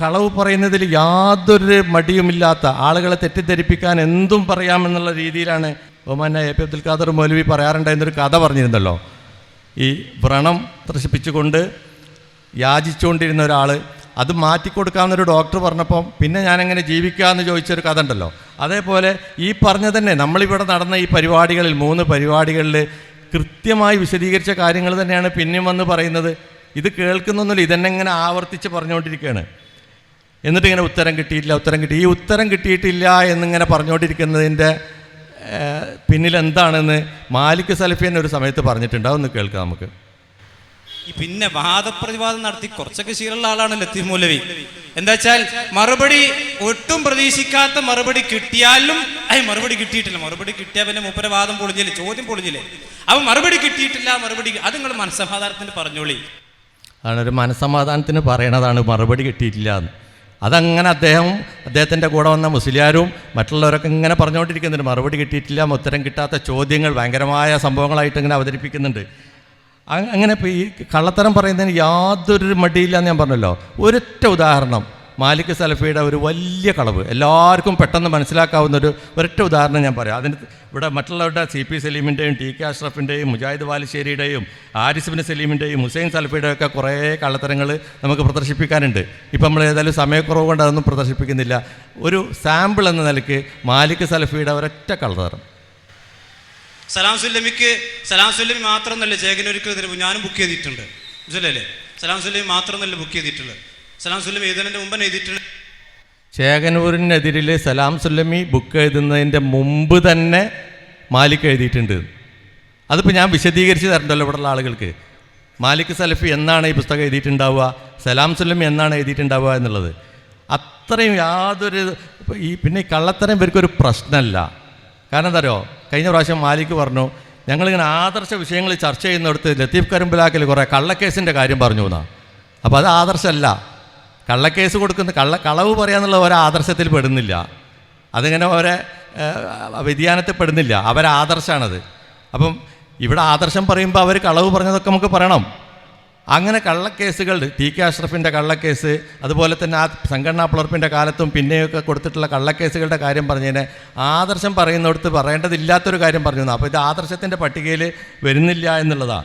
കളവ് പറയുന്നതിൽ യാതൊരു മടിയുമില്ലാത്ത ആളുകളെ തെറ്റിദ്ധരിപ്പിക്കാൻ എന്തും പറയാമെന്നുള്ള രീതിയിലാണ് ഒമാന എ പി അബ്ദുൽ ഖാദർ മൗലവി പറയാറുണ്ട് എന്നൊരു കഥ പറഞ്ഞിരുന്നല്ലോ. ഈ വ്രണം ത്രസിപ്പിച്ചുകൊണ്ട് യാചിച്ചുകൊണ്ടിരുന്ന ഒരാൾ അത് മാറ്റിക്കൊടുക്കാമെന്നൊരു ഡോക്ടർ പറഞ്ഞപ്പം പിന്നെ ഞാനെങ്ങനെ ജീവിക്കാമെന്ന് ചോദിച്ചൊരു കഥ ഉണ്ടല്ലോ. അതേപോലെ ഈ പറഞ്ഞ തന്നെ നമ്മളിവിടെ നടന്ന ഈ പരിപാടികളിൽ മൂന്ന് പരിപാടികളിൽ കൃത്യമായി വിശദീകരിച്ച കാര്യങ്ങൾ തന്നെയാണ് പിന്നെയും വന്ന് പറയുന്നത്. ഇത് കേൾക്കുന്നൊന്നുമില്ല ഇതെന്നെങ്ങനെ ആവർത്തിച്ച് പറഞ്ഞുകൊണ്ടിരിക്കുകയാണ്. എന്നിട്ട് ഇങ്ങനെ ഉത്തരം കിട്ടിയിട്ടില്ല ഉത്തരം കിട്ടി. ഈ ഉത്തരം കിട്ടിയിട്ടില്ല എന്നിങ്ങനെ പറഞ്ഞുകൊണ്ടിരിക്കുന്നതിന്റെ പിന്നിൽ എന്താണെന്ന് മാലിക് സലഫി തന്നെ ഒരു സമയത്ത് പറഞ്ഞിട്ടുണ്ട്. അതൊന്ന് കേൾക്കാം നമുക്ക്. പിന്നെ വാദപ്രതിവാദം നടത്തി കുറച്ചൊക്കെ ശീലമുള്ള ആളാണ് ലത്തീഫ് മൗലവി. എന്താ വെച്ചാൽ മറുപടി ഒട്ടും പ്രതീക്ഷിക്കാത്ത മറുപടി കിട്ടിയാലും അയ് മറുപടി കിട്ടിയിട്ടില്ല. മറുപടി കിട്ടിയാൽ പിന്നെ മൂപ്പര വാദം പൊളിഞ്ഞില്ലേ ചോദ്യം പൊളിഞ്ഞില്ലേ? അവൻ മറുപടി കിട്ടിയിട്ടില്ല മറുപടി അത് നിങ്ങൾ മനസ്സമാധാനത്തിന് പറഞ്ഞോളി. അതാണ് ഒരു മനസ്സമാധാനത്തിന് പറയണതാണ് മറുപടി കിട്ടിയിട്ടില്ല എന്ന്. അതങ്ങനെ അദ്ദേഹം അദ്ദേഹത്തിന്റെ കൂടെ വന്ന മുസ്ലിയാരും മറ്റുള്ളവരൊക്കെ ഇങ്ങനെ പറഞ്ഞുകൊണ്ടിരിക്കുന്നുണ്ട്. മറുപടി കിട്ടിയിട്ടില്ല ഉത്തരം കിട്ടാത്ത ചോദ്യങ്ങൾ ഭയങ്കരമായ സംഭവങ്ങളായിട്ട് ഇങ്ങനെ അവതരിപ്പിക്കുന്നുണ്ട്. അങ്ങനെ ഇപ്പോൾ ഈ കള്ളത്തരം പറയുന്നതിന് യാതൊരു മടിയില്ല എന്ന് ഞാൻ പറഞ്ഞല്ലോ. ഒരൊറ്റ ഉദാഹരണം. മാലിക് സലഫിയുടെ ഒരു വലിയ കളവ്. എല്ലാവർക്കും പെട്ടെന്ന് മനസ്സിലാക്കാവുന്ന ഒരു ഒരൊറ്റ ഉദാഹരണം ഞാൻ പറയാം. അതിന് ഇവിടെ മറ്റുള്ളവരുടെ സി പി സലീമിന്റെയും ടി കെ അഷ്റഫിന്റെയും മുജാഹിദ് വാലിശ്ശേരിയുടെയും ആരിസിബിൻ സലീമിന്റെയും ഹുസൈൻ സലഫിയുടെയും ഒക്കെ കുറേ കള്ളത്തരങ്ങൾ നമുക്ക് പ്രദർശിപ്പിക്കാനുണ്ട്. ഇപ്പം നമ്മൾ ഏതായാലും സമയക്കുറവ് കൊണ്ട് അതൊന്നും പ്രദർശിപ്പിക്കുന്നില്ല. ഒരു സാമ്പിൾ എന്ന നിലയ്ക്ക് മാലിക് സലഫിയുടെ ഒരൊറ്റ കള്ളത്തരം. സലാം സുല്ലമിക്ക് സലാം സുല്ലമി മാത്രമൊന്നല്ല ജേഗനൊരിക്കൽ ഇതിന് ഞാനും ബുക്ക് ചെയ്തിട്ടുണ്ട്. മനസ്സിലല്ലേ സലാം സുല്ലമി മാത്രമൊന്നല്ല ബുക്ക് ചെയ്തിട്ടുള്ളത്. സലാം സുല്ലമി എഴുതുന്നതിന്റെ മുമ്പ് എഴുതിയിട്ടുണ്ട്. ചേകനൂരിനെതിരിൽ സലാം സുല്ലമി ബുക്ക് എഴുതുന്നതിന്റെ മുമ്പ് തന്നെ മാലിക് എഴുതിയിട്ടുണ്ട്. അതിപ്പോൾ ഞാൻ വിശദീകരിച്ച് തരണ്ടല്ലോ ഇവിടെയുള്ള ആളുകൾക്ക്. മാലിക് സലഫി എന്നാണ് ഈ പുസ്തകം എഴുതിയിട്ടുണ്ടാവുക സലാം സുല്ലമി എന്നാണ് എഴുതിയിട്ടുണ്ടാവുക എന്നുള്ളത്. അത്രയും യാതൊരു ഈ പിന്നെ കള്ളത്തരം ഇവർക്കൊരു പ്രശ്നമല്ല. കാരണം എന്താ അറിയോ കഴിഞ്ഞ പ്രാവശ്യം മാലിക് പറഞ്ഞു ഞങ്ങളിങ്ങനെ ആദർശ വിഷയങ്ങൾ ചർച്ച ചെയ്യുന്നിടത്ത് ലത്തീഫ് കരുമ്പലാക്കിൽ കുറേ കള്ളക്കേസിന്റെ കാര്യം പറഞ്ഞു എന്നാ. അപ്പോൾ അത് ആദർശമല്ല. കള്ളക്കേസ് കൊടുക്കുന്ന കള്ള കളവ് പറയാന്നുള്ള ഒരു ആദർശത്തിൽ പെടുന്നില്ല. അതിങ്ങനെ അവരെ വ്യതിയാനത്തിൽ പെടുന്നില്ല. അവരാദർശമാണത് അപ്പം ഇവിടെ ആദർശം പറയുമ്പോൾ അവർ കളവ് പറഞ്ഞതൊക്കെ നമുക്ക് പറയണം. അങ്ങനെ കള്ളക്കേസുകൾ ടി കെ അഷ്റഫിന്റെ കള്ളക്കേസ് അതുപോലെ തന്നെ ആ സംഘടനാ പിളർപ്പിന്റെ കാലത്തും പിന്നെയൊക്കെ കൊടുത്തിട്ടുള്ള കള്ളക്കേസുകളുടെ കാര്യം പറഞ്ഞതിനെ ആദർശം പറയുന്നിടത്ത് പറയേണ്ടതില്ലാത്തൊരു കാര്യം പറഞ്ഞു അപ്പോൾ ഇത് ആദർശത്തിന്റെ പട്ടികയിൽ വരുന്നില്ല എന്നുള്ളതാണ്